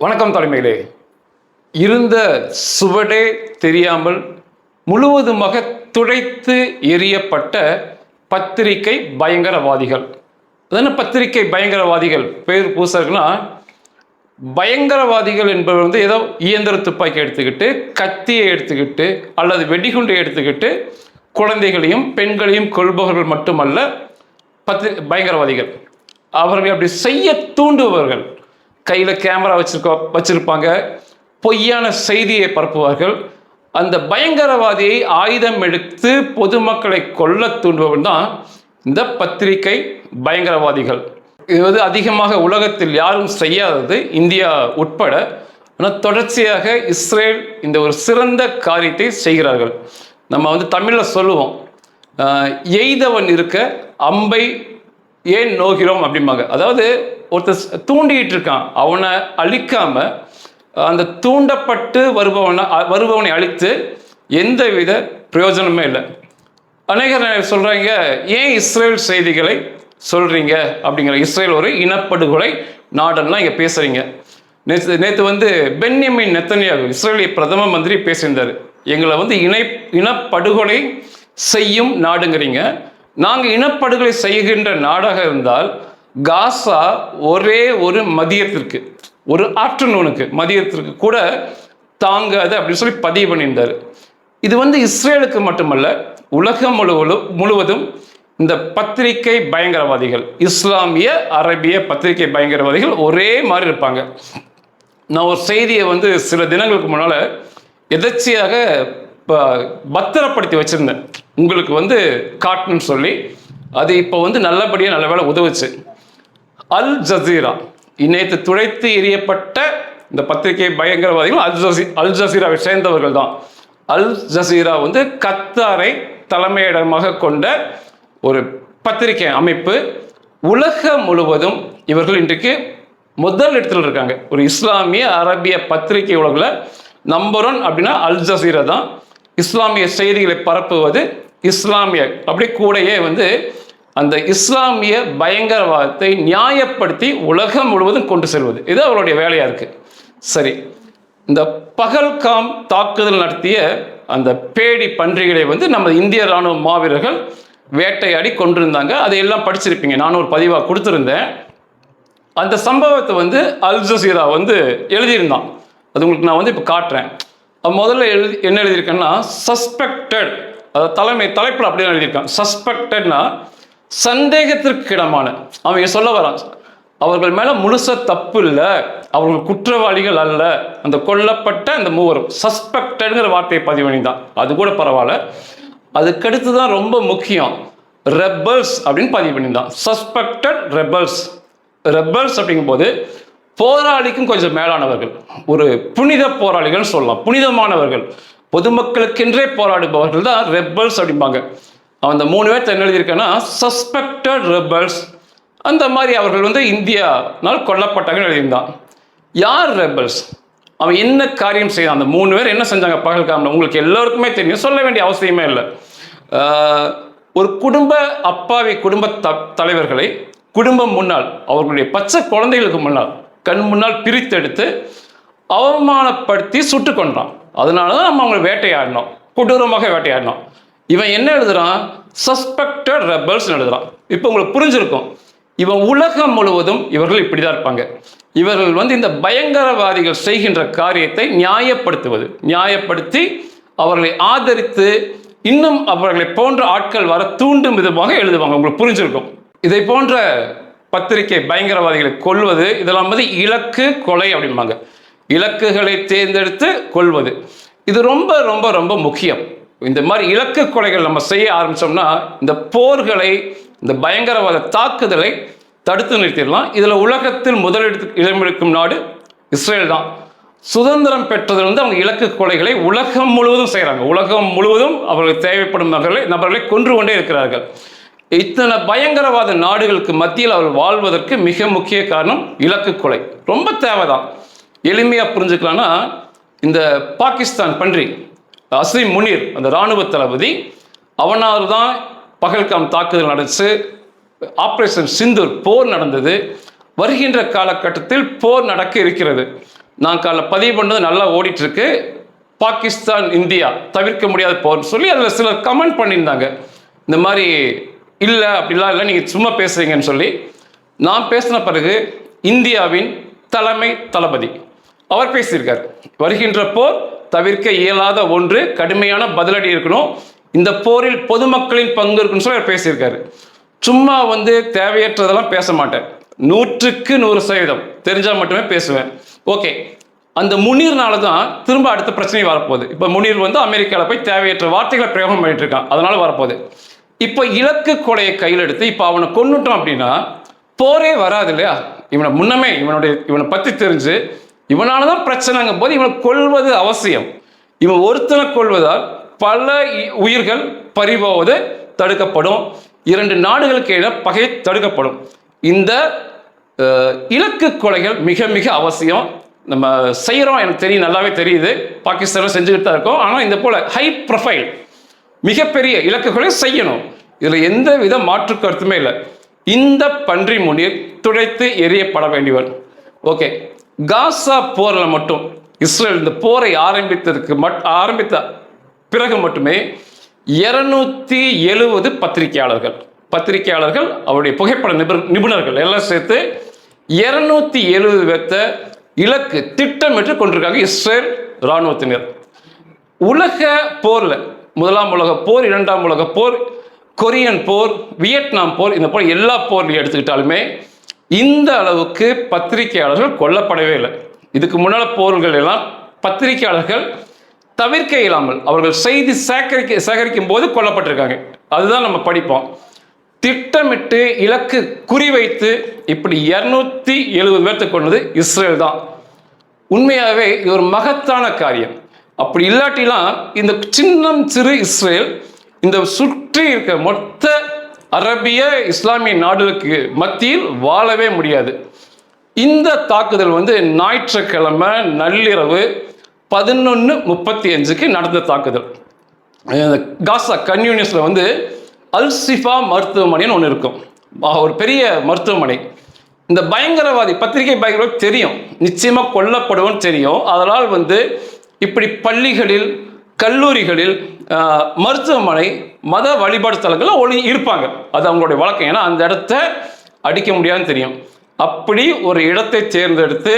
வணக்கம் தலைமையிலே. இருந்த சுவடே தெரியாமல் முழுவதுமாக துடைத்து எரியப்பட்ட பத்திரிகை பயங்கரவாதிகள். அதென்ன பத்திரிகை பயங்கரவாதிகள்? பேர் பூசர்கள்னா பயங்கரவாதிகள் என்பவர் வந்து ஏதோ இயந்திர துப்பாக்கி எடுத்துக்கிட்டு கத்தியை எடுத்துக்கிட்டு அல்லது வெடிகுண்டை எடுத்துக்கிட்டு குழந்தைகளையும் பெண்களையும் கொள்பவர்கள் மட்டுமல்ல பத்திரி பயங்கரவாதிகள். அவர்களை அப்படி செய்ய தூண்டுபவர்கள். கையில் கேமரா வச்சிருக்க வச்சிருப்பாங்க. பொய்யான செய்தியை பரப்புவார்கள். அந்த பயங்கரவாதியை ஆயுதம் எடுத்து பொதுமக்களை கொல்ல தூண்டுபவன் தான் இந்த பத்திரிகை பயங்கரவாதிகள். இது வந்து அதிகமாக உலகத்தில் யாரும் செய்யாதது இந்தியா உட்பட. ஆனால் தொடர்ச்சியாக இஸ்ரேல் இந்த ஒரு சிறந்த காரியத்தை செய்கிறார்கள். நம்ம வந்து தமிழில் சொல்லுவோம். எய்தவன் இருக்க அம்பை ஏன் நோகிறோம் அப்படிம்பாங்க. அதாவது ஒருத்தர் தூண்டிகிட்டு இருக்கான் அவனை அழிக்காம அந்த தூண்டப்பட்டு வருபவனை வருபவனை அழித்து எந்த வித பிரயோஜனமே இல்லை. அநேகர் சொல்கிறாங்க ஏன் இஸ்ரேல் செய்திகளை சொல்கிறீங்க அப்படிங்கிற இஸ்ரேல் ஒரு இனப்படுகொலை நாடெல்லாம் இங்கே பேசுகிறீங்க நேற்று நேற்று வந்து பென்யமின் நெத்தனியாக இஸ்ரேலிய பிரதம மந்திரி பேசியிருந்தார். எங்களை வந்து இணை இனப்படுகொலை செய்யும் நாடுங்கிறீங்க. நாங்கள் இனப்படுகொலை செய்கின்ற நாடாக இருந்தால் காசா ஒரே ஒரு மதியத்திற்கு ஒரு ஆஃப்டர்நூனுக்கு மதியத்திற்கு கூட தாங்காது அப்படின்னு சொல்லி பதிவு பண்ணியிருந்தார். இது வந்து இஸ்ரேலுக்கு மட்டுமல்ல உலகம் முழுவதும் முழுவதும் இந்த பத்திரிகை பயங்கரவாதிகள் இஸ்லாமிய அரபிய பத்திரிகை பயங்கரவாதிகள் ஒரே மாதிரி இருப்பாங்க. நான் ஒரு செய்தியை வந்து சில தினங்களுக்கு முன்னால் எதர்ச்சியாக ப- பத்திரப்படுத்தி வச்சுருந்தேன். உங்களுக்கு வந்து காட்டணும்னு சொல்லி அது இப்போ வந்து நல்லபடியாக நல்ல வேலை உதவுச்சு. அல் ஜசீரா நேற்று துடைத்து எரியப்பட்ட இந்த பத்திரிகை பயங்கரவாதிகள் அல் ஜசி அல் ஜசீராவை சேர்ந்தவர்கள் தான். அல் ஜசீரா வந்து கத்தாரை தலைமையிடமாக கொண்ட ஒரு பத்திரிகை அமைப்பு உலகம் முழுவதும் இவர்கள் இன்றைக்கு முதல் இடத்துல இருக்காங்க. ஒரு இஸ்லாமிய அரபிய பத்திரிகை உலகில் நம்பர் ஒன் அப்படின்னா அல் ஜசீரா தான். இஸ்லாமிய செய்திகளை பரப்புவது இஸ்லாமிய அப்படி கூடயே வந்து அந்த இஸ்லாமிய பயங்கரவாதத்தை நியாயப்படுத்தி உலகம் முழுவதும் கொண்டு செல்வது. இது அவருடைய வேலையாக இருக்குது சரி இந்த பகல்காம் தாக்குதல் நடத்திய அந்த பேடி பன்றிகளை வந்து நம்ம இந்திய ராணுவ மாவீரர்கள் வேட்டையாடி கொண்டிருந்தாங்க. அதையெல்லாம் படிச்சிருப்பீங்க. நானும் ஒரு பதிவாக கொடுத்துருந்தேன். அந்த சம்பவத்தை வந்து அல் ஜசீரா வந்து எழுதியிருந்தான். அது உங்களுக்கு நான் வந்து இப்போ காட்டுறேன். முதல்ல எழுதி என்ன எழுதியிருக்கேன்னா சஸ்பெக்டட் அதாவது தலைமை தலைப்பில் அப்படியே எழுதியிருக்கான். சஸ்பெக்டட்னா சந்தேகத்திற்கிடமான. அவங்க சொல்ல வரான். அவர்கள் மேல முழுச தப்பு இல்லை. அவர்கள் குற்றவாளிகள் அல்ல. அந்த கொல்லப்பட்ட அந்த மூவரும். சஸ்பெக்டட்ங்கிற வார்த்தையை பதிவு அது கூட பரவாயில்ல. அதுக்கடுத்து தான் ரொம்ப முக்கியம். ரெபல்ஸ் அப்படின்னு பதிவு பண்ணியிருந்தான் சஸ்பெக்டட் ரெபல்ஸ் ரெபல்ஸ் அப்படிங்கும்போது போராளிக்கும் கொஞ்சம் மேலானவர்கள். ஒரு புனித போராளிகள் சொல்லலாம். புனிதமானவர்கள். பொதுமக்களுக்கென்றே போராடுபவர்கள் தான் ரெப்பல்ஸ் அப்படிம்பாங்க. அவன் அந்த மூணு பேர்த்த என்ன எழுதியிருக்கான்னா சஸ்பெக்டட் ரெபல்ஸ் அந்த மாதிரி அவர்கள் வந்து இந்தியானால் கொல்லப்பட்டாங்கன்னு எழுதியிருந்தான். யார் ரெபல்ஸ் அவன் என்ன காரியம் செய்தான்? அந்த மூணு பேர் என்ன செஞ்சாங்க? பகல்காமில். உங்களுக்கு எல்லோருக்குமே தெரியும். சொல்ல வேண்டிய அவசியமே இல்லை. ஒரு குடும்ப அப்பாவி குடும்ப த தலைவர்களை குடும்பம் முன்னால் அவர்களுடைய பச்சை குழந்தைகளுக்கு முன்னால் கண் முன்னால் பிரித்தெடுத்து அவமானப்படுத்தி சுட்டு கொண்டான் அதனால தான் நம்ம அவங்களை வேட்டையாடினோம். கொடூரமாக வேட்டையாடினோம். இவன் என்ன எழுதுறான்? சஸ்பெக்டட் ரெபல்ஸ் எழுதுறான். இப்போ உங்களுக்கு புரிஞ்சிருக்கும். இவன் உலகம் முழுவதும் இவர்கள் இப்படி தான் இருப்பாங்க. இவர்கள் வந்து இந்த பயங்கரவாதிகள் செய்கின்ற காரியத்தை நியாயப்படுத்துவது. நியாயப்படுத்தி அவர்களை ஆதரித்து இன்னும் அவர்களை போன்ற ஆட்கள் வர தூண்டும் விதமாக எழுதுவாங்க. உங்களுக்கு புரிஞ்சிருக்கும். இதை போன்ற பத்திரிகை பயங்கரவாதிகளை கொல்வது இதெல்லாம் வந்து இலக்கு கொலை அப்படிம்பாங்க. இலக்குகளை தேர்ந்தெடுத்து கொள்வது. இது ரொம்ப ரொம்ப ரொம்ப முக்கியம். இந்த மாதிரி இலக்கு கொலைகள் நம்ம செய்ய ஆரம்பிச்சோம்னா இந்த போர்களை இந்த பயங்கரவாத தாக்குதலை தடுத்து நிறுத்திடலாம். இதில் உலகத்தில் முதலெடுத்து இடமெடுக்கும் நாடு இஸ்ரேல் தான். சுதந்திரம் பெற்றதிலிருந்து அவங்க இலக்கு கொலைகளை உலகம் முழுவதும் செய்கிறாங்க உலகம் முழுவதும் அவர்களுக்கு தேவைப்படும் நபர்களை நபர்களை கொன்று கொண்டே இருக்கிறார்கள். இத்தனை பயங்கரவாத நாடுகளுக்கு மத்தியில் அவர்கள் வாழ்வதற்கு மிக முக்கிய காரணம் இலக்கு கொலை. ரொம்ப தேவைதான். எளிமையாக புரிஞ்சுக்கலாம்னா இந்த பாகிஸ்தான் பன்றி அஸ்லீம் முனீர் அந்த இராணுவ தளபதி அவனால் தான் பகல்காம் தாக்குதல் நடந்துச்சு. ஆப்ரேஷன் சிந்தூர் போர் நடந்தது. வருகின்ற காலகட்டத்தில் போர் நடக்க இருக்கிறது. நான் காலைல பதிவு பண்ணது நல்லா ஓடிட்டுருக்கு. பாகிஸ்தான் இந்தியா தவிர்க்க முடியாத போர்னு சொல்லி அதில் சிலர் கமெண்ட் பண்ணியிருந்தாங்க. இந்த மாதிரி இல்லை அப்படிலாம் இல்லை நீங்கள் சும்மா பேசுறீங்கன்னு சொல்லி. நான் பேசின பிறகு இந்தியாவின் தலைமை தளபதி அவர் பேசியிருக்கார். வருகின்ற போர் தவிர்க்க இயலாத ஒன்று கடுமையான பதிலடி இருக்கணும். இந்த போரில் பொதுமக்களின் பங்கு இருக்குன்னு சொல்லி அவர் பேசியிருக்காரு. சும்மா வந்து தேவையற்றதெல்லாம் பேச மாட்டேன். நூற்றுக்கு நூறு சதவீதம். தெரிஞ்சால் மட்டுமே பேசுவேன். ஓகே. அந்த முனீர்னால தான் திரும்ப அடுத்த பிரச்சனை வரப்போகுது. இப்போ முனீர் வந்து அமெரிக்காவில் போய் தேவையற்ற வார்த்தைகளை பிரயோகம் பண்ணிட்டு இருக்கான். அதனால வரப்போகுது. இப்போ இலக்கு கொலையை கையில் எடுத்து இப்போ அவனை கொண்டுட்டோம் அப்படின்னா போரே வராது இல்லையா? இவனை முன்னமே இவனுடைய இவனை பற்றி தெரிஞ்சு இவனால தான் பிரச்சனைங்கும் போது இவனை கொள்வது அவசியம். இவன் ஒருத்தனை கொள்வதால் பல இ- உயிர்கள் பறிபோவது தடுக்கப்படும். இரண்டு நாடுகளுக்கு இடையே பகை தடுக்கப்படும். இந்த இலக்கு கொலைகள் மிக மிக அவசியம். நம்ம செய்கிறோம் எனக்கு தெரியும் நல்லாவே தெரியுது. பாகிஸ்தானில் செஞ்சுக்கிட்டு தான் இருக்கோம். ஆனால் இந்த போல ஹை ப்ரொஃபைல் மிகப்பெரிய இலக்குகளை செய்யணும். இதில் எந்த வித மாற்று கருத்துமே இல்லை. இந்த பன்றி முனீர் துடைத்து எரியப்பட வேண்டியவன் ஓகே. காசா போரில் மட்டும் இஸ்ரேல் இந்த போரை ஆரம்பித்ததுக்கு மட் ஆரம்பித்த பிறகு மட்டுமே இருநூத்தி எழுபது பத்திரிகையாளர்கள். பத்திரிகையாளர்கள் அவருடைய புகைப்பட நிபுணர் நிபுணர்கள் எல்லாம் சேர்த்து இருநூத்தி எழுபது பேர்த்த இலக்கு திட்டமிட்டு கொண்டிருக்காங்க இஸ்ரேல் இராணுவத்தினர். உலக போரில் முதலாம் உலக போர் இரண்டாம் உலக போர் கொரியன் போர் வியட்நாம் போர் இந்த போல் எல்லா போர்லையும் எடுத்துக்கிட்டாலுமே இந்த அளவுக்கு பத்திரிகையாளர்கள் கொல்லப்படவே இல்லை. இதுக்கு முன்னால் போர்கள் எல்லாம் பத்திரிகையாளர்கள் தவிர்க்க இயலாமல் அவர்கள் செய்தி சேகரிக்க சேகரிக்கும் போது கொல்லப்பட்டிருக்காங்க. அதுதான் நம்ம படிப்போம். திட்டமிட்டு இலக்கு குறிவைத்து இப்படி இரநூத்தி எழுபது பேர்த்து கொண்டது இஸ்ரேல் தான். உண்மையாகவே இது ஒரு மகத்தான காரியம். அப்படி இல்லாட்டிலாம் இந்த சின்னம் சிறு இஸ்ரேல் இந்த சுற்றி இருக்க மொத்த அரபிய இஸ்லாமிய நாடுகளுக்கு மத்தியில் வாழவே முடியாது. இந்த தாக்குதல் வந்து ஞாயிற்றுக்கிழமை நள்ளிரவு பதினொன்று முப்பத்தி அஞ்சுக்கு நடந்த தாக்குதல். காசா கன்யூனியஸில் வந்து அல்சிஃபா மருத்துவமனைன்னு ஒன்று இருக்கும். ஒரு பெரிய மருத்துவமனை. இந்த பயங்கரவாதி பத்திரிகை பயங்கரவாதி தெரியும். நிச்சயமாக கொல்லப்படுவோன்னு தெரியும். அதனால் வந்து இப்படி பள்ளிகளில் கல்லூரிகளில் மருத்துவமனை மத வழிபாடு தலங்களில் ஒளி இருப்பாங்க. அது அவங்களுடைய வழக்கம். ஏன்னா அந்த இடத்த அடிக்க முடியாதுன்னு தெரியும். அப்படி ஒரு இடத்தை தேர்ந்தெடுத்து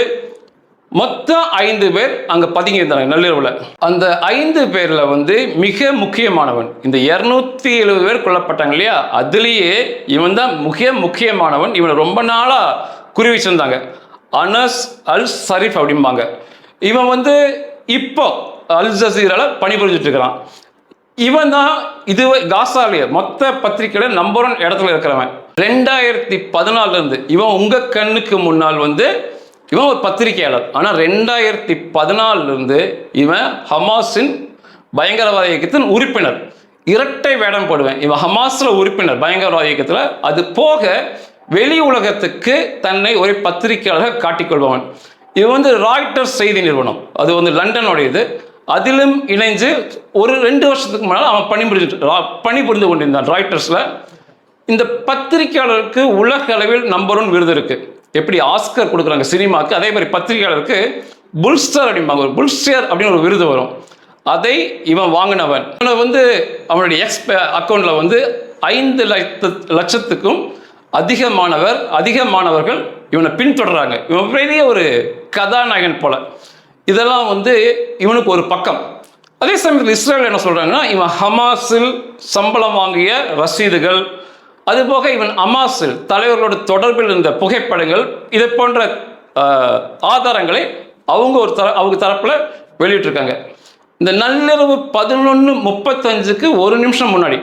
மொத்தம் ஐந்து பேர் அங்கே பதுங்கியிருந்தாங்க நள்ளிரவில். அந்த ஐந்து பேரில் வந்து மிக முக்கியமானவன். இந்த இரநூத்தி எழுபது பேர் கொல்லப்பட்டாங்க இல்லையா? அதுலேயே இவன் தான் மிக முக்கியமானவன். இவனை ரொம்ப நாளாக குறி வச்சுருந்தாங்க. அனஸ் அல் ஷரீஃப் அப்படிம்பாங்க. இவன் வந்து இப்போ அல் ஜசீரால பணிபுரிஞ்சிட்டு இருக்கிறான் இவன் தான் இது காசாலிய மொத்த பத்திரிக்கையில நம்பர் ஒன் இடத்துல இருக்கிறவன். ரெண்டாயிரத்தி பதினாலுல இருந்து இவன் உங்க கண்ணுக்கு முன்னால் வந்து இவன் ஒரு பத்திரிகையாளர். ஆனால் ரெண்டாயிரத்தி பதினாலுல இருந்து இவன் ஹமாஸின் பயங்கரவாத இயக்கத்தின் உறுப்பினர். இரட்டை வேடம் போடுவேன். இவன் ஹமாஸில் உறுப்பினர் பயங்கரவாத இயக்கத்தில். அது போக வெளி உலகத்துக்கு தன்னை ஒரு பத்திரிகையாளராக காட்டிக்கொள்பவன். இவன் வந்து ராய்டர்ஸ் செய்தி நிறுவனம். அது வந்து லண்டனுடையது. அதிலும் இணைஞ்சு ஒரு ரெண்டு வருஷத்துக்கு முன்னால் அவன் பணிபுரிஞ்சு பணிபுரிந்து கொண்டிருந்தான் ராய்டர்ஸில். இந்த பத்திரிகையாளருக்கு உலக அளவில் நம்பர் ஒன் விருது இருக்குது எப்படி ஆஸ்கர் கொடுக்குறாங்க சினிமாவுக்கு அதே மாதிரி பத்திரிகையாளருக்கு புல்ஸ்டர் அப்படிம்பாங்க ஒரு புல்ஸ்டர் அப்படின்னு ஒரு விருது வரும். அதை இவன் வாங்கினவன். இவனை வந்து அவனுடைய எக்ஸ் அக்கௌண்ட்டில் வந்து ஐந்து லட்ச லட்சத்துக்கும் அதிகமானவர் அதிகமானவர்கள் இவனை பின்தொடர்றாங்க. இவன் பெரிய ஒரு கதாநாயகன் போல. இதெல்லாம் வந்து இவனுக்கு ஒரு பக்கம். அதே சமயத்தில் இஸ்ரேல் என்ன சொல்கிறாங்கன்னா இவன் ஹமாஸில் சம்பளம் வாங்கிய ரசீதுகள் அதுபோக இவன் அமாஸில் தலைவர்களோட தொடர்பில் இருந்த புகைப்படங்கள் இதை போன்ற ஆதாரங்களை அவங்க ஒரு தர அவங்க தரப்பில் வெளியிட்டிருக்காங்க. இந்த நள்ளிரவு பதினொன்று முப்பத்தஞ்சுக்கு ஒரு நிமிஷம் முன்னாடி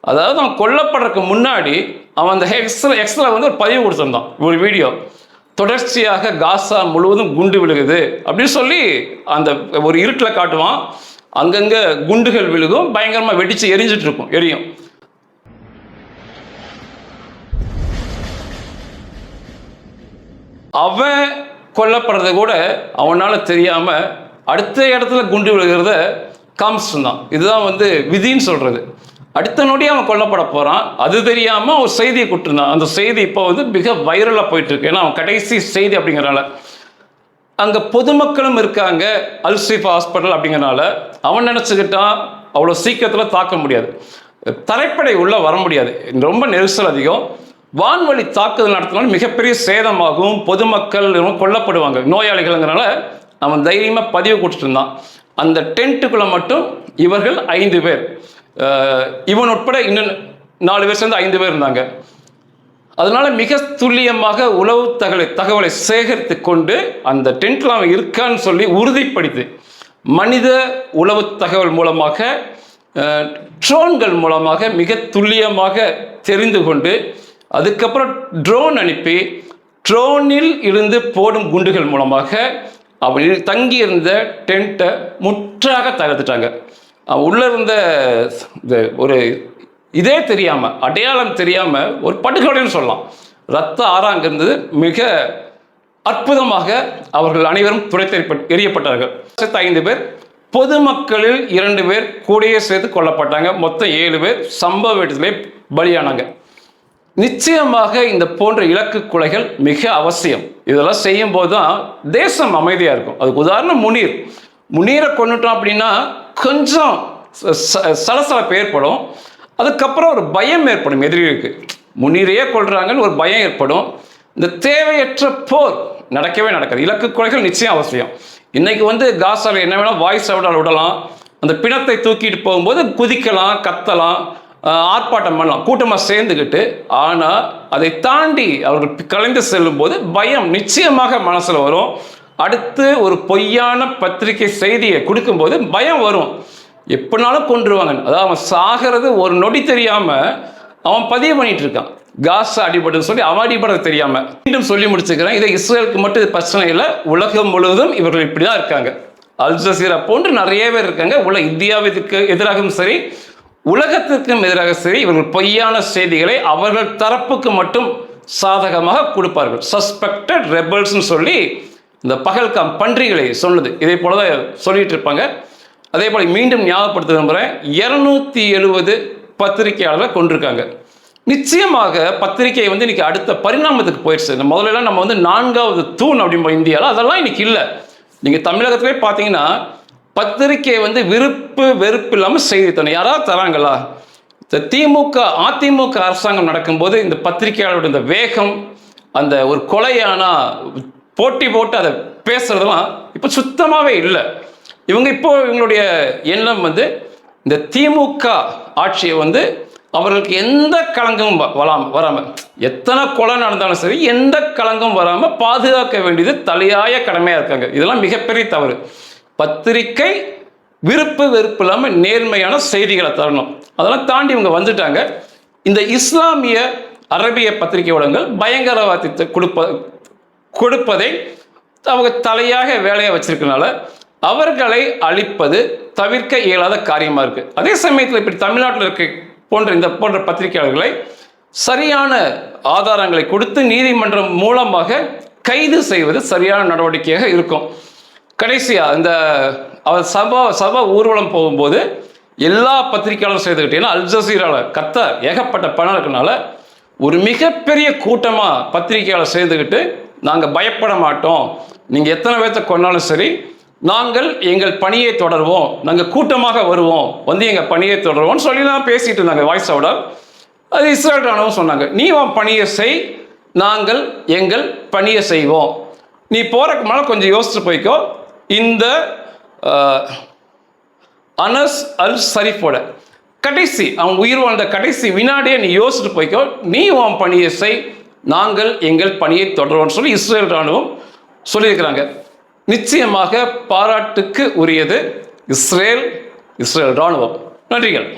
அதாவது அவன் கொல்லப்படுறதுக்கு முன்னாடி அவன் அந்த எக்ஸ்ல எக்ஸ்ல வந்து ஒரு பதிவு கொடுத்துருந்தான் ஒரு வீடியோ தொடர்ச்சியாக காசா முழுவதும் குண்டு விழுகுது அப்படின்னு சொல்லி அந்த ஒரு இருட்டில் காட்டுவான். அங்கங்கே குண்டுகள் விழுகும். பயங்கரமாக வெடிச்சு எரிஞ்சிட்டு இருக்கும். எரியும். அவன் கொல்லப்படுறத கூட அவனால் தெரியாமல் அடுத்த இடத்துல குண்டு விழுகிறத காமிச்சிருந்தான் இதுதான் வந்து விதின்னு சொல்கிறது அடுத்த நொடி அவன் கொல்லப்பட போகிறான் அது தெரியாமல் ஒரு செய்தியை கொடுத்துருந்தான். அந்த செய்தி இப்போ வந்து மிக வைரலாக போயிட்டுருக்கு. ஏன்னா அவன் கடைசி செய்தி அப்படிங்கிறனால. அங்கே பொதுமக்களும் இருக்காங்க. அல்சிஃப் ஹாஸ்பிட்டல் அப்படிங்கிறனால. அவன் நினச்சிக்கிட்டான் அவ்வளோ சீக்கிரத்தில் தாக்க முடியாது. தரைப்படை உள்ளே வர முடியாது. ரொம்ப நெரிசல் அதிகம். வான்வழி தாக்குதல் நடத்தினாலும் மிகப்பெரிய சேதமாகும். பொதுமக்கள் கொல்லப்படுவாங்க. நோயாளிகள்ங்கிறனால அவன் தைரியமாக பதிவு கொடுத்துட்டு இருந்தான் அந்த டென்ட்டுக்குள்ளே மட்டும் இவர்கள் ஐந்து பேர். இவன் உட்பட இன்னும் நாலு பேர் சேர்ந்து ஐந்து பேர் இருந்தாங்க. அதனால மிக துல்லியமாக உளவு தகவலை தகவலை சேகரித்து கொண்டு அந்த டென்ட்ல அவன் இருக்கான்னு சொல்லி உறுதிப்படுத்தி மனித உளவு தகவல் மூலமாக ட்ரோன்கள் மூலமாக மிக துல்லியமாக தெரிந்து கொண்டு அதுக்கப்புறம் ட்ரோன் அனுப்பி ட்ரோனில் இருந்து போடும் குண்டுகள் மூலமாக அவன் தங்கியிருந்த டென்ட்டை முற்றாக தகர்த்துட்டாங்க. உள்ளே இருந்த இந்த ஒரு இதே தெரியாமல் அடையாளம் தெரியாமல் ஒரு படுகொலைன்னு சொல்லலாம். ரத்த ஆறாங்க இருந்தது. மிக அற்புதமாக அவர்கள் அனைவரும் துறை எரியப்பட்டார்கள் ஐந்து பேர் பொதுமக்களில் இரண்டு பேர் கூடயே சேர்த்து கொல்லப்பட்டாங்க. மொத்தம் ஏழு பேர் சம்பவ இடத்திலே பலியானாங்க. நிச்சயமாக இந்த போன்ற இலக்கு கொலைகள் மிக அவசியம். இதெல்லாம் செய்யும் போது தான் தேசம் அமைதியாக இருக்கும். அதுக்கு உதாரணம் முனீர். முனீரை கொண்டுட்டோம் அப்படின்னா கொஞ்சம் ச- ச- சலசலப்பு ஏற்படும். அதுக்கப்புறம் ஒரு பயம் ஏற்படும் எதிரிகளுக்கு. முன்னிறையே கொள்றாங்கன்னு ஒரு பயம் ஏற்படும். இந்த தேவையற்ற போர் நடக்கவே நடக்காது. இலக்கு கொலைகள் நிச்சயம் அவசியம். இன்னைக்கு வந்து காசாவில் என்ன வேணால் வாய்ஸ் அவுடால் விடலாம். அந்த பிணத்தை தூக்கிட்டு போகும்போது குதிக்கலாம் கத்தலாம் ஆர்ப்பாட்டம் பண்ணலாம் கூட்டமாக சேர்ந்துக்கிட்டு ஆனால் அதை தாண்டி அவர்கள் கலைந்து செல்லும்போது பயம் நிச்சயமாக மனசில் வரும். அடுத்து ஒரு பொய்யான பத்திரிகை செய்தியை கொடுக்கும்போது பயம் வரும். எப்படினாலும் கொண்டுருவாங்க அதாவது அவன் சாகிறது ஒரு நொடி தெரியாமல் அவன் பதிவு பண்ணிட்டு இருக்கான். காசா அடிபடுன்னு சொல்லி அவன் அடிபட தெரியாம. மீண்டும் சொல்லி முடிச்சுக்கிறேன். இதை இஸ்ரேலுக்கு மட்டும் இது பிரச்சனை இல்லை. உலகம் முழுவதும் இவர்கள் இப்படி தான் இருக்காங்க. அல் ஜசீரா போன்று நிறைய பேர் இருக்காங்க. உள்ள இந்தியாவிற்கு எதிராகவும் சரி உலகத்திற்கும் எதிராக சரி இவர்கள் பொய்யான செய்திகளை அவர்கள் தரப்புக்கு மட்டும் சாதகமாக கொடுப்பார்கள். சஸ்பெக்டட் ரெபல்ஸ்னு சொல்லி இந்த பகல்காம் பன்றிகளை சொன்னது. இதே போல தான் சொல்லிட்டு இருப்பாங்க அதே போல மீண்டும் ஞாபகப்படுத்த விரும்புகிறேன் இருநூத்தி எழுபது பத்திரிகையாளர்களை கொண்டிருக்காங்க. நிச்சயமாக பத்திரிகை வந்து இன்னைக்கு அடுத்த பரிணாமத்துக்கு போயிடுச்சு. இந்த முதல்ல நம்ம வந்து நான்காவது தூண் அப்படிம்போம் இந்தியாவில் அதெல்லாம் இன்னைக்கு இல்லை. நீங்கள் தமிழகத்திலே பார்த்தீங்கன்னா பத்திரிகை வந்து விருப்பு வெறுப்பு இல்லாமல் செய்தி தரணும் யாராவது தராங்களா? இந்த திமுக அதிமுக அரசாங்கம் நடக்கும்போது இந்த பத்திரிகையாளருடைய இந்த வேகம் அந்த ஒரு கொலையானா போட்டி போட்டு அதை பேசுறதெல்லாம் இப்போ சுத்தமாகவே இல்லை. இவங்க இப்போ இவங்களுடைய எண்ணம் வந்து இந்த திமுக ஆட்சியை வந்து அவர்களுக்கு எந்த களங்கமும் வ- வராம வராமல் எத்தனை கொலை நடந்தாலும் சரி எந்த களங்கம் வராமல் பாதுகாக்க வேண்டியது தலையாய கடமையாக இருக்காங்க. இதெல்லாம் மிகப்பெரிய தவறு. பத்திரிக்கை விருப்பு வெறுப்பு இல்லாமல் நேர்மையான செய்திகளை தரணும். அதெல்லாம் தாண்டி இவங்க வந்துட்டாங்க. இந்த இஸ்லாமிய அரபிய பத்திரிகை ஊடகங்கள் பயங்கரவாதத்தை கொடுப்ப கொடுப்பதை அவங்க தலையாக வேலையை வச்சிருக்கனால அவர்களை அழிப்பது தவிர்க்க இயலாத காரியமாக இருக்குது அதே சமயத்தில் இப்படி தமிழ்நாட்டில் இருக்க போன்ற இந்த போன்ற பத்திரிகையாளர்களை சரியான ஆதாரங்களை கொடுத்து நீதிமன்றம் மூலமாக கைது செய்வது சரியான நடவடிக்கையாக இருக்கும். கடைசியாக இந்த அவர் சபா சபா ஊர்வலம் போகும்போது எல்லா பத்திரிகையாளரும் சேர்த்துக்கிட்டீங்கன்னா அல் ஜசீராவில் கத்த ஏகப்பட்ட பணம் இருக்கனால ஒரு மிகப்பெரிய கூட்டமாக பத்திரிகையாளர் சேர்ந்துக்கிட்டு நாங்கள் பயப்பட மாட்டோம். நீங்கள் எத்தனை பேர்த்த கொண்டாலும் சரி நாங்கள் எங்கள் பணியை தொடர்வோம். நாங்கள் கூட்டமாக வருவோம். வந்து எங்கள் பணியை தொடர்வோம்னு சொல்லி தான் பேசிட்டு இருந்தாங்க வாய்ஸ் அவுடர் அது இஸ்ரேல் ராணுவம் சொன்னாங்க நீ உன் பணியை செய் நாங்கள் எங்கள் பணியை செய்வோம். நீ போகிறக்கு மேலே கொஞ்சம் யோசிச்சு போய்க்கோ. இந்த அனஸ் அல் சரிஃபோட கடைசி அவன் உயிர் வாழ்ந்த கடைசி வினாடியே நீ யோசிச்சுட்டு போய்க்கோ. நீ உன் பணியை செய் நாங்கள் எங்கள் பணியை தொடர்வோம்னு சொல்லி இஸ்ரேல் ராணுவம் சொல்லியிருக்கிறாங்க. நிச்சயமாக பாராட்டுக்கு உரியது இஸ்ரேல் இஸ்ரேல் ராணுவம் நன்றிகள்.